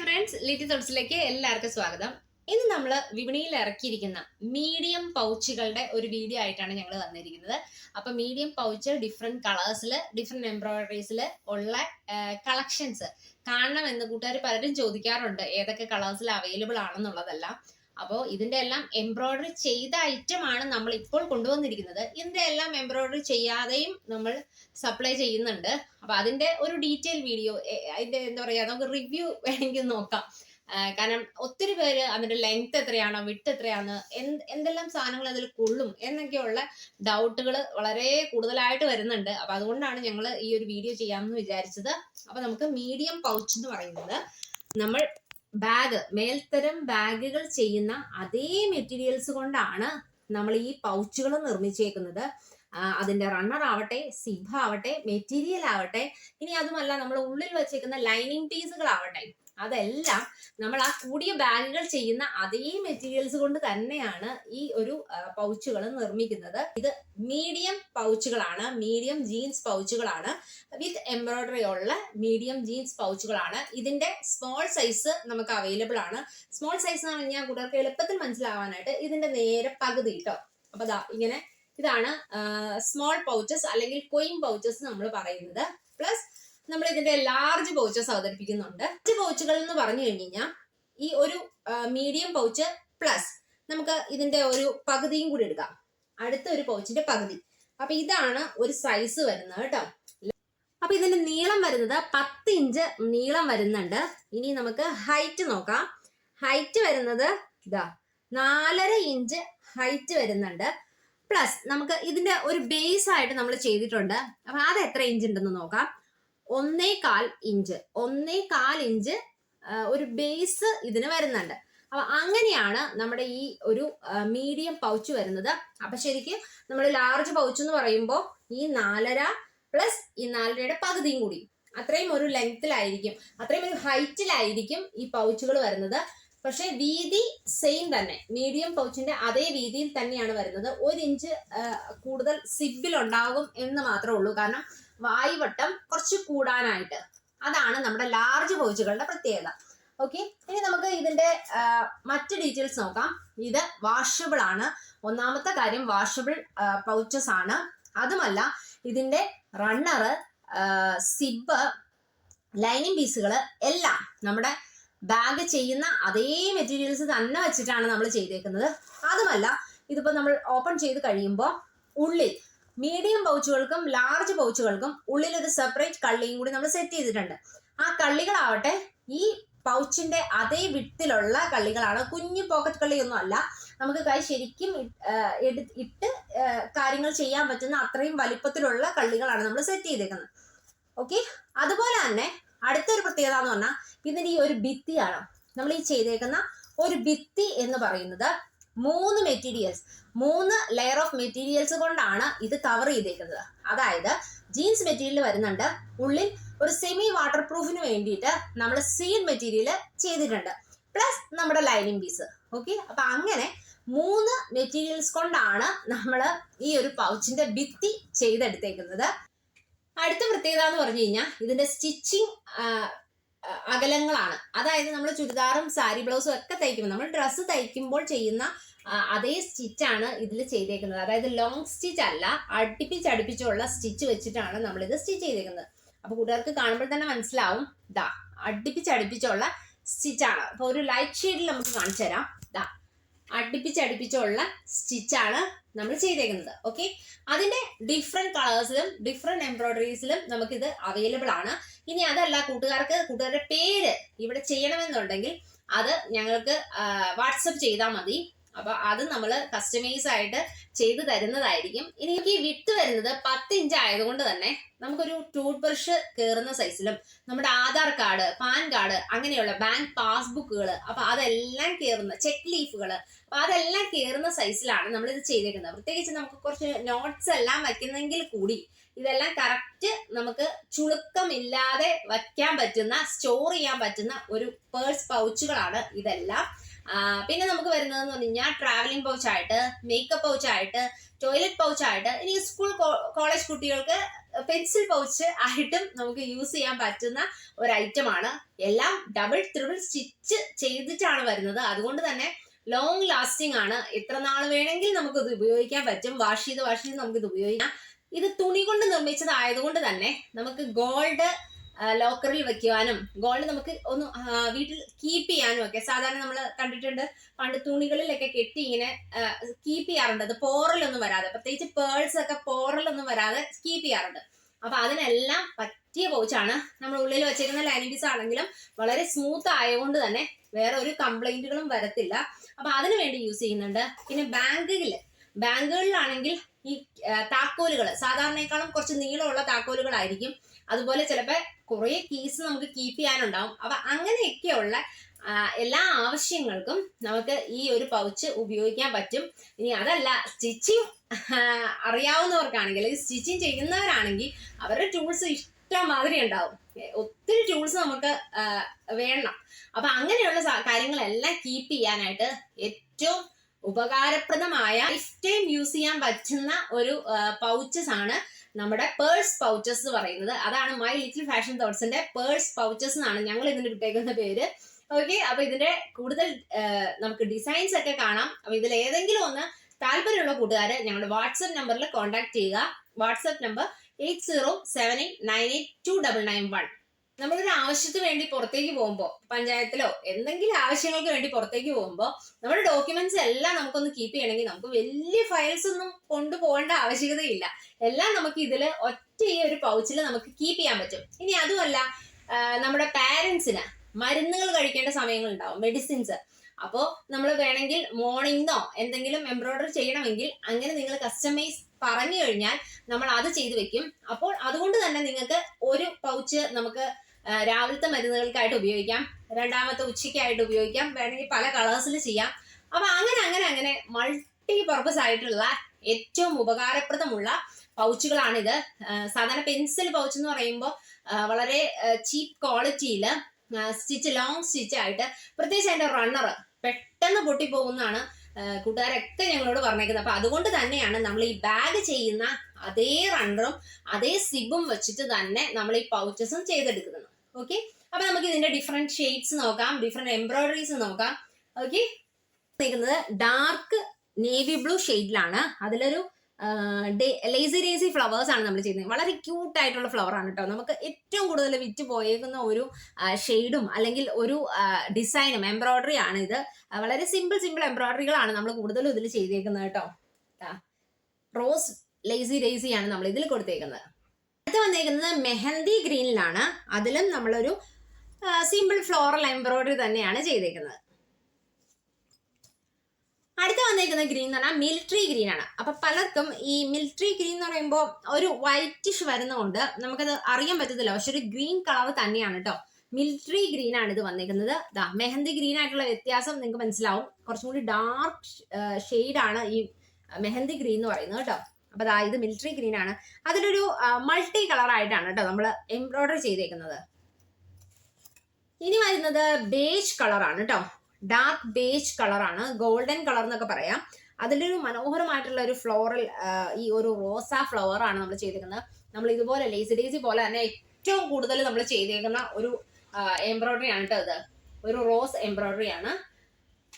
Friends Litty തൊട്ട്സിലേക്ക് എല്ലാവർക്കും സ്വാഗതം. ഇന്ന് നമ്മൾ വിപണിയിൽ ഇറക്കിയിരിക്കുന്ന മീഡിയം പൗച്ചുകളുടെ ഒരു വീഡിയോ ആയിട്ടാണ് ഞങ്ങൾ വന്നിരിക്കുന്നത്. അപ്പൊ മീഡിയം പൗച്ച് ഡിഫറെന്റ് കളേഴ്സിൽ ഡിഫറെന്റ് എംബ്രോയിഡറീസിൽ ഉള്ള കളക്ഷൻസ് കാണണം എന്ന് കൂട്ടുകാർ പലരും ചോദിക്കാറുണ്ട്. ഏതൊക്കെ കളേഴ്സിൽ അവൈലബിൾ ആണെന്നുള്ളതെല്ലാം. അപ്പോൾ ഇതിന്റെ എല്ലാം എംബ്രോയിഡറി ചെയ്ത ഐറ്റം ആണ് നമ്മൾ ഇപ്പോൾ കൊണ്ടുവന്നിരിക്കുന്നത്. ഇതിന്റെ എല്ലാം എംബ്രോയിഡറി ചെയ്യാതെയും നമ്മൾ സപ്ലൈ ചെയ്യുന്നുണ്ട്. അപ്പൊ അതിന്റെ ഒരു ഡീറ്റെയിൽ വീഡിയോ അതിന്റെ എന്താ പറയാ നമുക്ക് റിവ്യൂ വേണമെങ്കിൽ നോക്കാം. കാരണം ഒത്തിരി പേര് അതിന്റെ ലെങ്ത് എത്രയാണോ വിട്ട് എത്രയാണ് എന്ത് എന്തെല്ലാം സാധനങ്ങൾ അതിൽ കൊള്ളും എന്നൊക്കെയുള്ള ഡൗട്ടുകൾ വളരെ കൂടുതലായിട്ട് വരുന്നുണ്ട്. അപ്പൊ അതുകൊണ്ടാണ് ഞങ്ങൾ ഈ ഒരു വീഡിയോ ചെയ്യാമെന്ന് വിചാരിച്ചത്. അപ്പൊ നമുക്ക് മീഡിയം പൗച്ച് എന്ന് പറയുന്നത്. നമ്മൾ ബാഗ് മേൽത്തരം ബാഗുകൾ ചെയ്യുന്ന അതേ മെറ്റീരിയൽസ് കൊണ്ടാണ് നമ്മൾ ഈ പൗച്ചുകൾ നിർമ്മിച്ചേക്കുന്നത്. അതിന്റെ റണ്ണർ ആവട്ടെ സിബ് ആവട്ടെ മെറ്റീരിയൽ ആവട്ടെ ഇനി അതുമല്ല നമ്മൾ ഉള്ളിൽ വെച്ചേക്കുന്ന ലൈനിങ് പീസുകൾ ആവട്ടെ. അതെല്ലാം നമ്മൾ ആ കൂടിയ ബാഗുകൾ ചെയ്യുന്ന അതേ മെറ്റീരിയൽസ് കൊണ്ട് തന്നെയാണ് ഈ ഒരു പൗച്ചുകൾ നിർമ്മിക്കുന്നത്. ഇത് മീഡിയം പൗച്ചുകളാണ് മീഡിയം ജീൻസ് പൗച്ചുകളാണ് വിത്ത് എംബ്രോയിഡറി ഉള്ള മീഡിയം ജീൻസ് പൗച്ചുകളാണ്. ഇതിന്റെ സ്മോൾ സൈസ് നമുക്ക് അവൈലബിൾ ആണ്. സ്മോൾ സൈസ് എന്ന് പറഞ്ഞാൽ കൂടുതൽ എളുപ്പത്തിൽ മനസ്സിലാവാനായിട്ട് ഇതിന്റെ നേരെ പകുതി കേട്ടോ അപ്പൊ ഇങ്ങനെ ഇതാണ് സ്മോൾ പൗച്ചസ് അല്ലെങ്കിൽ കൊയിൻ പൗച്ചസ് നമ്മൾ പറയുന്നത്. പ്ലസ് നമ്മൾ ഇതിന്റെ ലാർജ് പൗച്ചസ് അവതരിപ്പിക്കുന്നുണ്ട്. ലാർജ് പൗച്ചുകൾ എന്ന് പറഞ്ഞു കഴിഞ്ഞാൽ ഈ ഒരു മീഡിയം പൗച്ച് പ്ലസ് നമുക്ക് ഇതിന്റെ ഒരു പകുതിയും കൂടി എടുക്കാം. അടുത്ത ഒരു പൗച്ചിന്റെ പകുതി. അപ്പൊ ഇതാണ് ഒരു സൈസ് വരുന്നത് കേട്ടോ. അപ്പൊ ഇതിന്റെ നീളം വരുന്നത് പത്ത് ഇഞ്ച് നീളം വരുന്നുണ്ട്. ഇനി നമുക്ക് ഹൈറ്റ് നോക്കാം. ഹൈറ്റ് വരുന്നത് ഇതാ നാലര ഇഞ്ച് ഹൈറ്റ് വരുന്നുണ്ട്. പ്ലസ് നമുക്ക് ഇതിന്റെ ഒരു ബേസ് ആയിട്ട് നമ്മൾ ചെയ്തിട്ടുണ്ട്. അപ്പൊ അത് എത്ര ഇഞ്ച് ഉണ്ടെന്ന് നോക്കാം. ഒന്നേ കാൽ ഇഞ്ച് ഒന്നേ കാൽ ഇഞ്ച് ഒരു ബേസ് ഇതിന് വരുന്നുണ്ട്. അപ്പൊ അങ്ങനെയാണ് നമ്മുടെ ഈ ഒരു മീഡിയം പൗച്ച് വരുന്നത്. അപ്പൊ ശരിക്കും നമ്മൾ ലാർജ് പൗച്ച് എന്ന് പറയുമ്പോൾ ഈ നാലര പ്ലസ് ഈ നാലരയുടെ പകുതിയും കൂടി. അത്രയും ഒരു ലെങ്ത്തിലായിരിക്കും അത്രയും ഒരു ഹൈറ്റിലായിരിക്കും ഈ പൗച്ചുകൾ വരുന്നത്. പക്ഷെ വീതി സെയിം തന്നെ. മീഡിയം പൗച്ചിന്റെ അതേ വീതിയിൽ തന്നെയാണ് വരുന്നത്. ഒരു ഇഞ്ച് കൂടുതൽ സിബിൽ ഉണ്ടാകും എന്ന് മാത്രമേ ഉള്ളൂ. കാരണം വായുവട്ടം കുറച്ച് കൂടാനായിട്ട്. അതാണ് നമ്മുടെ ലാർജ് പൗച്ചുകളുടെ പ്രത്യേകത. ഓക്കെ ഇനി നമുക്ക് ഇതിന്റെ മറ്റ് ഡീറ്റെയിൽസ് നോക്കാം. ഇത് വാഷബിൾ ആണ്. ഒന്നാമത്തെ കാര്യം വാഷബിൾ പൗച്ചസ് ആണ്. അതുമല്ല ഇതിന്റെ റണ്ണർ സിബ് ലൈനിങ് പീസുകൾ എല്ലാം നമ്മുടെ ബാഗ് ചെയ്യുന്ന അതേ മെറ്റീരിയൽസ് തന്നെ വെച്ചിട്ടാണ് നമ്മൾ ചെയ്തേക്കുന്നത്. അതുമല്ല ഇതിപ്പോ നമ്മൾ ഓപ്പൺ ചെയ്ത് കഴിയുമ്പോൾ ഉള്ളിൽ മീഡിയം പൗച്ചുകൾക്കും ലാർജ് പൗച്ചുകൾക്കും ഉള്ളിൽ ഒരു സെപ്പറേറ്റ് കള്ളിയും കൂടി നമ്മൾ സെറ്റ് ചെയ്തിട്ടുണ്ട്. ആ കള്ളികളാവട്ടെ ഈ പൗച്ചിന്റെ അതേ വിട്ടിലുള്ള കള്ളികളാണ്. കുഞ്ഞു പോക്കറ്റ് കള്ളിയൊന്നും അല്ല. നമുക്ക് കൈ ശരിക്കും ഇട്ട് കാര്യങ്ങൾ ചെയ്യാൻ പറ്റുന്ന അത്രയും വലിപ്പത്തിലുള്ള കള്ളികളാണ് നമ്മൾ സെറ്റ് ചെയ്തേക്കുന്നത്. ഓക്കെ അതുപോലെ തന്നെ അടുത്തൊരു പ്രത്യേകത എന്ന് പറഞ്ഞാൽ ഇതിന്റെ ഈ ഒരു ഭിത്തിയാണ് നമ്മൾ ഈ ചെയ്തേക്കുന്ന ഒരു ഭിത്തി എന്ന് പറയുന്നത്. മൂന്ന് മെറ്റീരിയൽസ് മൂന്ന് ലെയർ ഓഫ് മെറ്റീരിയൽസ് കൊണ്ടാണ് ഇത് കവർ ചെയ്തേക്കുന്നത്. അതായത് ജീൻസ് മെറ്റീരിയൽ വരുന്നുണ്ട്. ഉള്ളിൽ ഒരു സെമി വാട്ടർ പ്രൂഫിന് വേണ്ടിയിട്ട് നമ്മൾ സീൻ മെറ്റീരിയൽ ചെയ്തിട്ടുണ്ട്. പ്ലസ് നമ്മുടെ ലൈനിങ് പീസ് ഓക്കെ അപ്പൊ അങ്ങനെ മൂന്ന് മെറ്റീരിയൽസ് കൊണ്ടാണ് നമ്മൾ ഈ ഒരു പൗച്ചിന്റെ ഭിത്തി ചെയ്തെടുത്തേക്കുന്നത്. അടുത്ത പ്രത്യേകത എന്ന് പറഞ്ഞു കഴിഞ്ഞാൽ ഇതിന്റെ സ്റ്റിച്ചിങ് അകലങ്ങളാണ്. അതായത് നമ്മൾ ചുരിദാറും സാരി ബ്ലൗസും ഒക്കെ തയ്ക്കുമ്പോൾ നമ്മൾ ഡ്രസ്സ് തയ്ക്കുമ്പോൾ ചെയ്യുന്ന അതേ സ്റ്റിച്ചാണ് ഇതിൽ ചെയ്തേക്കുന്നത്. അതായത് ലോങ് സ്റ്റിച്ച് അല്ല അടുപ്പിച്ച് അടുപ്പിച്ചുള്ള സ്റ്റിച്ച് വെച്ചിട്ടാണ് നമ്മൾ ഇത് സ്റ്റിച്ച് ചെയ്തേക്കുന്നത്. അപ്പൊ കൂട്ടുകാർക്ക് കാണുമ്പോൾ തന്നെ മനസ്സിലാവും. ദാ അടുപ്പിച്ച് അടുപ്പിച്ചുള്ള സ്റ്റിച്ചാണ് അപ്പോൾ ഒരു ലൈറ്റ് ഷെയ്ഡിൽ നമുക്ക് കാണിച്ചു തരാം ദാ അടുപ്പിച്ച് അടുപ്പിച്ചുള്ള സ്റ്റിച്ചാണ് നമ്മൾ ചെയ്തേക്കുന്നത് ഓക്കെ അതിന്റെ ഡിഫറെന്റ് കളേഴ്സിലും ഡിഫറെന്റ് എംബ്രോയിഡറീസിലും നമുക്കിത് അവൈലബിൾ ആണ്. ഇനി അതല്ല കൂട്ടുകാർക്ക് കൂട്ടുകാരുടെ പേര് ഇവിടെ ചെയ്യണമെന്നുണ്ടെങ്കിൽ അത് ഞങ്ങൾക്ക് വാട്സപ്പ് ചെയ്താൽ മതി. അപ്പൊ അത് നമ്മൾ കസ്റ്റമൈസ് ആയിട്ട് ചെയ്തു തരുന്നതായിരിക്കും. ഇനി എനിക്ക് വിട്ട് വരുന്നത് പത്ത് ഇഞ്ച് ആയതുകൊണ്ട് തന്നെ നമുക്കൊരു ടൂത്ത് ബ്രഷ് കയറുന്ന സൈസിലും നമ്മുടെ ആധാർ കാർഡ് പാൻ കാർഡ് അങ്ങനെയുള്ള ബാങ്ക് പാസ്ബുക്കുകൾ അപ്പൊ അതെല്ലാം കയറുന്ന ചെക്ക് ലീഫുകൾ അപ്പൊ അതെല്ലാം കയറുന്ന സൈസിലാണ് നമ്മൾ ഇത് ചെയ്തേക്കുന്നത്. പ്രത്യേകിച്ച് നമുക്ക് കുറച്ച് നോട്ട്സ് എല്ലാം വയ്ക്കുന്നെങ്കിൽ കൂടി ഇതെല്ലാം കറക്റ്റ് നമുക്ക് ചുളുക്കമില്ലാതെ വയ്ക്കാൻ പറ്റുന്ന സ്റ്റോർ ചെയ്യാൻ പറ്റുന്ന ഒരു പേഴ്സ് പൗച്ചുകളാണ് ഇതെല്ലാം. പിന്നെ നമുക്ക് വരുന്നതെന്ന് പറഞ്ഞു കഴിഞ്ഞാൽ ട്രാവലിംഗ് പൗച്ചായിട്ട് മേക്കപ്പ് പൗച്ച് ആയിട്ട് ടോയ്ലറ്റ് പൗച്ചായിട്ട് ഇനി സ്കൂൾ കോളേജ് കുട്ടികൾക്ക് പെൻസിൽ പൗച്ച് ആയിട്ടും നമുക്ക് യൂസ് ചെയ്യാൻ പറ്റുന്ന ഒരു ഐറ്റം ആണ്. എല്ലാം ഡബിൾ ത്രിബിൾ സ്റ്റിച്ച് ചെയ്തിട്ടാണ് വരുന്നത്. അതുകൊണ്ട് തന്നെ ലോങ് ലാസ്റ്റിംഗ് ആണ്. എത്ര നാൾ വേണമെങ്കിൽ നമുക്ക് ഇത് ഉപയോഗിക്കാൻ പറ്റും. വാഷ് ചെയ്ത് വാഷ് ചെയ്ത് നമുക്ക് ഇത് ഉപയോഗിക്കാം. ഇത് തുണി കൊണ്ട് നിർമ്മിച്ചതായതുകൊണ്ട് തന്നെ നമുക്ക് ഗോൾഡ് ലോക്കറിൽ വെക്കുവാനും ഗോൾഡ് നമുക്ക് ഒന്ന് വീട്ടിൽ കീപ്പ് ചെയ്യാനും ഒക്കെ സാധാരണ നമ്മൾ കണ്ടിട്ടുണ്ട് പണ്ട് തുണികളിലൊക്കെ കെട്ടി ഇങ്ങനെ കീപ്പ് ചെയ്യാറുണ്ട്. അത് പോറലൊന്നും വരാതെ പ്രത്യേകിച്ച് പേഴ്സ് ഒക്കെ പോറലൊന്നും വരാതെ കീപ്പ് ചെയ്യാറുണ്ട്. അപ്പൊ അതിനെല്ലാം പറ്റിയ പൗച്ചാണ് നമ്മൾ ഉള്ളിൽ വെച്ചിരുന്ന ലൈനിങ് ആണെങ്കിലും വളരെ സ്മൂത്ത് ആയതുകൊണ്ട് തന്നെ വേറെ ഒരു കംപ്ലൈന്റുകളും വരത്തില്ല. അപ്പൊ അതിനു വേണ്ടി യൂസ് ചെയ്യുന്നുണ്ട്. പിന്നെ ബാങ്കുകളിൽ ബാങ്കുകളിലാണെങ്കിൽ ഈ താക്കോലുകൾ സാധാരണയെക്കാളും കുറച്ച് നീളമുള്ള താക്കോലുകളായിരിക്കും. അതുപോലെ ചിലപ്പോൾ കുറേ കീസ് നമുക്ക് കീപ്പ് ചെയ്യാനുണ്ടാവും. അപ്പൊ അങ്ങനെയൊക്കെയുള്ള എല്ലാ ആവശ്യങ്ങൾക്കും നമുക്ക് ഈ ഒരു പൗച്ച് ഉപയോഗിക്കാൻ പറ്റും. ഇനി അതല്ല സ്റ്റിച്ചിങ് അറിയാവുന്നവർക്കാണെങ്കിൽ സ്റ്റിച്ചിങ് ചെയ്യുന്നവരാണെങ്കിൽ അവരുടെ ടൂൾസ് ഇഷ്ടമാതിരി ഉണ്ടാവും. ഒത്തിരി ടൂൾസ് നമുക്ക് വേണം. അപ്പൊ അങ്ങനെയുള്ള കാര്യങ്ങളെല്ലാം കീപ്പ് ചെയ്യാനായിട്ട് ഏറ്റവും ഉപകാരപ്രദമായ ലൈഫ് യൂസ് ചെയ്യാൻ പറ്റുന്ന ഒരു പൗച്ചസ് ആണ് നമ്മുടെ പേഴ്സ് പൗച്ചസ് എന്ന് പറയുന്നത്. അതാണ് മൈ ലിറ്റിൽ ഫാഷൻ തോട്ട്സിന്റെ പേഴ്സ് പൗച്ചസ് എന്നാണ് ഞങ്ങൾ ഇതിന് ഇട്ടേക്കുന്ന പേര്. ഓക്കെ അപ്പൊ ഇതിന്റെ കൂടുതൽ നമുക്ക് ഡിസൈൻസ് ഒക്കെ കാണാം. അപ്പൊ ഇതിൽ ഏതെങ്കിലും ഒന്ന് താല്പര്യമുള്ള കൂട്ടുകാരെ ഞങ്ങളുടെ വാട്സപ്പ് നമ്പറിൽ കോൺടാക്ട് ചെയ്യുക. WhatsApp number eight zero seven eight nine eight two double nine one നമ്മളൊരു ആവശ്യത്തിന് വേണ്ടി പുറത്തേക്ക് പോകുമ്പോൾ പഞ്ചായത്തിലോ എന്തെങ്കിലും ആവശ്യങ്ങൾക്ക് വേണ്ടി പുറത്തേക്ക് പോകുമ്പോൾ നമ്മുടെ ഡോക്യുമെന്റ്സ് എല്ലാം നമുക്കൊന്ന് കീപ്പ് ചെയ്യണമെങ്കിൽ നമുക്ക് വലിയ ഫയൽസ് ഒന്നും കൊണ്ടുപോകേണ്ട ആവശ്യകതയില്ല. എല്ലാം നമുക്ക് ഇതിൽ ഒറ്റ ഈ ഒരു പൗച്ചിൽ നമുക്ക് കീപ്പ് ചെയ്യാൻ പറ്റും. ഇനി അതുമല്ല നമ്മുടെ പാരൻസിന് മരുന്നുകൾ കഴിക്കേണ്ട സമയങ്ങൾ ഉണ്ടാവും മെഡിസിൻസ് അപ്പോൾ നമ്മൾ വേണമെങ്കിൽ മോർണിംഗോ എന്തെങ്കിലും എംബ്രോയിഡറി ചെയ്യണമെങ്കിൽ അങ്ങനെ നിങ്ങൾ കസ്റ്റമൈസ് പറഞ്ഞു കഴിഞ്ഞാൽ നമ്മൾ അത് ചെയ്തു വെക്കും. അപ്പോൾ അതുകൊണ്ട് തന്നെ നിങ്ങൾക്ക് ഒരു പൗച്ച് നമുക്ക് രാവിലത്തെ മരുന്നുകൾക്കായിട്ട് ഉപയോഗിക്കാം. രണ്ടാമത്തെ ഉച്ചയ്ക്കായിട്ട് ഉപയോഗിക്കാം. വേണമെങ്കിൽ പല കളേഴ്സിൽ ചെയ്യാം. അപ്പൊ അങ്ങനെ അങ്ങനെ അങ്ങനെ മൾട്ടി പർപ്പസ് ആയിട്ടുള്ള ഏറ്റവും ഉപകാരപ്രദമുള്ള പൗച്ചുകളാണിത്. സാധാരണ പെൻസിൽ പൗച്ച് എന്ന് പറയുമ്പോൾ വളരെ ചീപ്പ് ക്വാളിറ്റിയിൽ സ്റ്റിച്ച് ലോങ് സ്റ്റിച്ച് ആയിട്ട് പ്രത്യേകിച്ച് അതിന്റെ റണ്ണർ പെട്ടെന്ന് പൊട്ടിപ്പോകുന്നതാണ് കൂട്ടുകാരൊക്കെ ഞങ്ങളോട് പറഞ്ഞേക്കുന്നത്. അപ്പൊ അതുകൊണ്ട് തന്നെയാണ് നമ്മൾ ഈ ബാഗ് ചെയ്യുന്ന അതേ റണ്ണറും അതേ സിബും വെച്ചിട്ട് തന്നെ നമ്മൾ ഈ പൗച്ചസും ചെയ്തെടുക്കുന്നത്. ഓക്കെ അപ്പൊ നമുക്ക് ഇതിന്റെ ഡിഫറെന്റ് ഷെയ്ഡ്സ് നോക്കാം ഡിഫറെന്റ് എംബ്രോയിഡറീസ് നോക്കാം. ഓക്കെ നിൽക്കുന്നത് ഡാർക്ക് നേവി ബ്ലൂ ഷെയ്ഡിലാണ് അതിലൊരു ലേസി ലേസി ഫ്ലവേഴ്സ് ആണ് നമ്മൾ ചെയ്യുന്നത്. വളരെ ക്യൂട്ട് ആയിട്ടുള്ള ഫ്ലവർ ആണ് കേട്ടോ നമുക്ക് ഏറ്റവും കൂടുതൽ വിറ്റ് പോയേക്കുന്ന ഒരു ഷെയ്ഡും അല്ലെങ്കിൽ ഒരു ഡിസൈനും എംബ്രോയിഡറി ആണ് ഇത്. വളരെ സിമ്പിൾ സിമ്പിൾ എംബ്രോയിഡറികളാണ് നമ്മൾ കൂടുതലും ഇതിൽ ചെയ്തേക്കുന്നത് കേട്ടോ റോസ് ലേസി ലേസി ആണ് നമ്മൾ ഇതിൽ കൊടുത്തേക്കുന്നത്. അടുത്ത് വന്നേക്കുന്നത് മെഹന്തി ഗ്രീനിലാണ്. അതിലും നമ്മളൊരു സിമ്പിൾ ഫ്ലോറൽ എംബ്രോയിഡറി തന്നെയാണ് ചെയ്തേക്കുന്നത്. അടുത്ത വന്നേക്കുന്ന ഗ്രീൻ എന്ന് പറഞ്ഞാൽ മിലിറ്ററി ഗ്രീൻ ആണ്. അപ്പൊ പലർക്കും ഈ മിലിറ്ററി ഗ്രീൻ എന്ന് പറയുമ്പോൾ ഒരു വൈറ്റിഷ് വരുന്നതുകൊണ്ട് നമുക്കത് അറിയാൻ പറ്റത്തില്ല. പക്ഷെ ഒരു ഗ്രീൻ കളർ തന്നെയാണ് കേട്ടോ മിലിറ്ററി ഗ്രീൻ ആണ് ഇത് വന്നേക്കുന്നത്. ദാ മെഹന്തി ഗ്രീൻ ആയിട്ടുള്ള വ്യത്യാസം നിങ്ങൾക്ക് മനസ്സിലാവും. കുറച്ചും കൂടി ഡാർക്ക് ആണ് ഈ മെഹന്തി ഗ്രീൻ എന്ന് പറയുന്നത് കേട്ടോ അപ്പൊ ദാ ഇത് മിലിറ്ററി ഗ്രീൻ ആണ്. അതിലൊരു മൾട്ടി കളർ ആയിട്ടാണ് കേട്ടോ നമ്മൾ എംബ്രോയിഡറി ചെയ്തേക്കുന്നത്. ഇനി വരുന്നത് ബേജ് കളറാണ് കേട്ടോ. ഡാർക്ക് ബേജ് കളറാണ് ഗോൾഡൻ കളർ എന്നൊക്കെ പറയാം. അതിലൊരു മനോഹരമായിട്ടുള്ള ഒരു ഫ്ലോറൽ ഈ ഒരു റോസാ ഫ്ലവർ ആണ് നമ്മൾ ചെയ്തേക്കുന്നത്. നമ്മൾ ഇതുപോലെ ലേസി ഡേസി പോലെ തന്നെ ഏറ്റവും കൂടുതൽ നമ്മൾ ചെയ്തേക്കുന്ന ഒരു എംബ്രോയിഡറി ആണ് കേട്ടോ ഇത്. ഒരു റോസ് എംബ്രോയിഡറി ആണ്.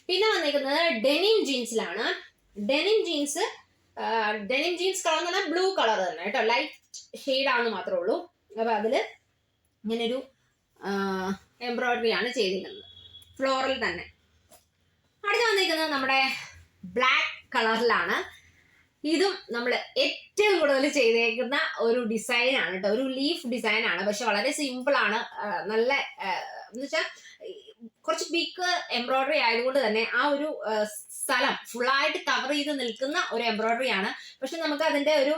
പിന്നെ വന്നേക്കുന്നത് denim ജീൻസിലാണ് denim jeans denim jeans colour എന്ന് പറഞ്ഞാൽ ബ്ലൂ കളർ തന്നെ കേട്ടോ. ലൈറ്റ് ഷെയ്ഡ് ആണെന്ന് മാത്രമേ ഉള്ളൂ. അപ്പൊ അതിൽ ഇങ്ങനൊരു എംബ്രോയിഡറി ആണ് ചെയ്തിരിക്കുന്നത് ഫ്ലോറൽ തന്നെ. അടുത്ത് വന്നിരിക്കുന്നത് നമ്മുടെ ബ്ലാക്ക് കളറിലാണ് ഇതും നമ്മൾ ഏറ്റവും കൂടുതൽ ചെയ്തേക്കുന്ന ഒരു ഡിസൈൻ ആണ് കേട്ടോ. ഒരു ലീഫ് ഡിസൈൻ ആണ്. പക്ഷെ വളരെ സിമ്പിൾ ആണ്. നല്ല എന്ന് വെച്ചാൽ കുറച്ച് ബിഗ് എംബ്രോയിഡറി ആയതുകൊണ്ട് തന്നെ ആ ഒരു സ്ഥലം ഫുള്ളായിട്ട് കവർ ചെയ്ത് നിൽക്കുന്ന ഒരു എംബ്രോയിഡറി ആണ്. പക്ഷെ നമുക്ക് അതിന്റെ ഒരു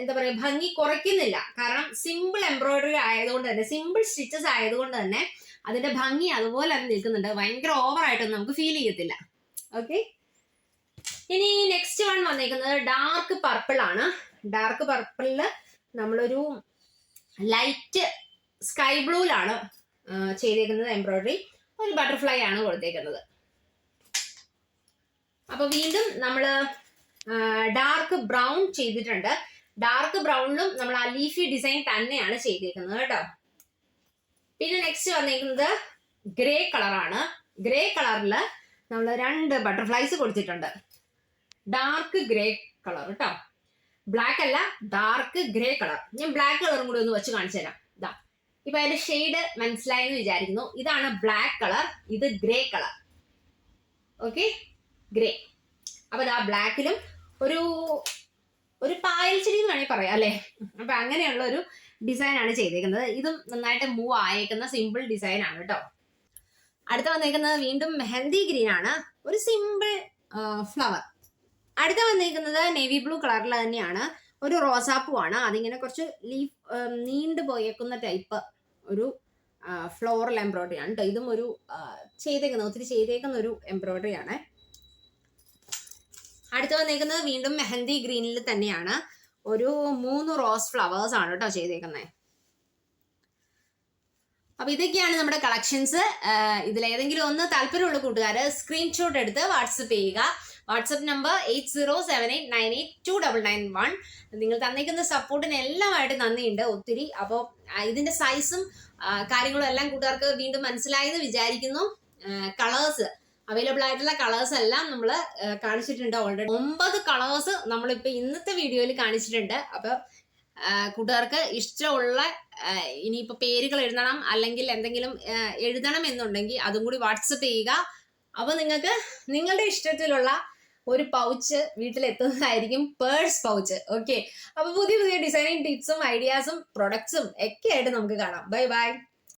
എന്താ പറയുക ഭംഗി കുറയ്ക്കുന്നില്ല. കാരണം സിമ്പിൾ എംബ്രോയിഡറി ആയതുകൊണ്ട് തന്നെ സിമ്പിൾ സ്റ്റിച്ചസ് ആയതുകൊണ്ട് തന്നെ അതിന്റെ ഭംഗി അതുപോലെ തന്നെ നിൽക്കുന്നുണ്ട്. ഭയങ്കര ഓവർ ആയിട്ടൊന്നും നമുക്ക് ഫീൽ ചെയ്യത്തില്ല. ഓക്കെ ഇനി നെക്സ്റ്റ് വൺ വന്നിരിക്കുന്നത് ഡാർക്ക് പർപ്പിൾ ആണ്. ഡാർക്ക് പർപ്പിളിൽ നമ്മളൊരു ലൈറ്റ് സ്കൈ ബ്ലൂലാണ് ചെയ്തേക്കുന്നത് എംബ്രോയ്ഡറി ഒരു ബട്ടർഫ്ലൈ ആണ് കൊടുത്തേക്കുന്നത്. അപ്പൊ വീണ്ടും നമ്മൾ ഡാർക്ക് ബ്രൗൺ ചെയ്തിട്ടുണ്ട്. ഡാർക്ക് ബ്രൗണിലും നമ്മൾ ആ ലീഫി ഡിസൈൻ തന്നെയാണ് ചെയ്തേക്കുന്നത് കേട്ടോ. പിന്നെ നെക്സ്റ്റ് വന്നേക്കുന്നത് ഗ്രേ കളറാണ് ഗ്രേ കളറിൽ നമ്മൾ രണ്ട് ബട്ടർഫ്ലൈസ് കൊടുത്തിട്ടുണ്ട്. ഡാർക്ക് ഗ്രേ കളർ കേട്ടോ ബ്ലാക്ക് അല്ല ഡാർക്ക് ഗ്രേ കളർ ഞാൻ ബ്ലാക്ക് കളറും കൂടി ഒന്ന് വെച്ച് കാണിച്ചു തരാം ഇതാ ഇപ്പൊ അതിന്റെ ഷെയ്ഡ് മനസ്സിലായെന്ന് വിചാരിക്കുന്നു. ഇതാണ് ബ്ലാക്ക് കളർ ഇത് ഗ്രേ കളർ ഓക്കെ ഗ്രേ അപ്പൊ ആ ബ്ലാക്കിലും ഒരു ഒരു പായൽ ചെടി എന്ന് വേണമെങ്കിൽ പറയാം അല്ലേ? അപ്പൊ അങ്ങനെയുള്ള ഒരു ഡിസൈൻ ആണ് ചെയ്തേക്കുന്നത്. ഇതും നന്നായിട്ട് മൂവ് ആയേക്കുന്ന സിമ്പിൾ ഡിസൈൻ ആണ് കേട്ടോ അടുത്ത വന്നേക്കുന്നത് വീണ്ടും മെഹന്തി ഗ്രീൻ ആണ്. ഒരു സിമ്പിൾ ഫ്ലവർ അടുത്ത വന്നേക്കുന്നത് നേവി ബ്ലൂ കളറിൽ തന്നെയാണ്. ഒരു റോസാപ്പൂ ആണ് അതിങ്ങനെ കുറച്ച് ലീഫ് നീണ്ടു പോയേക്കുന്ന ടൈപ്പ് ഒരു ഫ്ലോറൽ എംബ്രോയിഡറി ആണ് കേട്ടോ ഇതും ഒരു ചെയ്തേക്കുന്ന ഒത്തിരി ചെയ്തേക്കുന്ന ഒരു എംബ്രോയിഡറി ആണ്. അടുത്ത് വന്നേക്കുന്നത് വീണ്ടും മെഹന്തി ഗ്രീനിൽ തന്നെയാണ്. ഒരു മൂന്ന് റോസ് ഫ്ലവേഴ്സ് ആണ് കേട്ടോ ചെയ്തേക്കുന്നത് അപ്പൊ ഇതൊക്കെയാണ് നമ്മുടെ കളക്ഷൻസ്. ഇതിലേതെങ്കിലും ഒന്ന് താല്പര്യമുള്ള കൂട്ടുകാർ സ്ക്രീൻഷോട്ട് എടുത്ത് വാട്സപ്പ് ചെയ്യുക. WhatsApp number eight zero seven eight nine eight two double nine one. നിങ്ങൾ തന്നിരിക്കുന്ന സപ്പോർട്ടിന് എല്ലാമായിട്ട് നന്ദിയുണ്ട് ഒത്തിരി. അപ്പോൾ ഇതിന്റെ സൈസും കാര്യങ്ങളും എല്ലാം കൂട്ടുകാർക്ക് വീണ്ടും മനസ്സിലായെന്ന് വിചാരിക്കുന്നു. കളേഴ്സ് അവൈലബിൾ ആയിട്ടുള്ള കളേഴ്സ് എല്ലാം നമ്മൾ കാണിച്ചിട്ടുണ്ട് ഓൾറെഡി ഒമ്പത് കളേഴ്സ് നമ്മളിപ്പോൾ ഇന്നത്തെ വീഡിയോയിൽ കാണിച്ചിട്ടുണ്ട്. അപ്പോൾ കൂട്ടുകാർക്ക് ഇഷ്ടമുള്ള ഇനിയിപ്പോൾ പേരുകൾ എഴുതണം അല്ലെങ്കിൽ എന്തെങ്കിലും എഴുതണം എന്നുണ്ടെങ്കിൽ അതും കൂടി വാട്സപ്പ് ചെയ്യുക. അപ്പോൾ നിങ്ങൾക്ക് നിങ്ങളുടെ ഇഷ്ടത്തിലുള്ള ഒരു പൗച്ച് വീട്ടിലെത്തുന്നതായിരിക്കും പേഴ്സ് പൗച്ച് ഓക്കെ അപ്പൊ പുതിയ പുതിയ ഡിസൈനിങ് ടിപ്സും ഐഡിയാസും പ്രൊഡക്ട്സും ഒക്കെ ആയിട്ട് നമുക്ക് കാണാം. Bye bye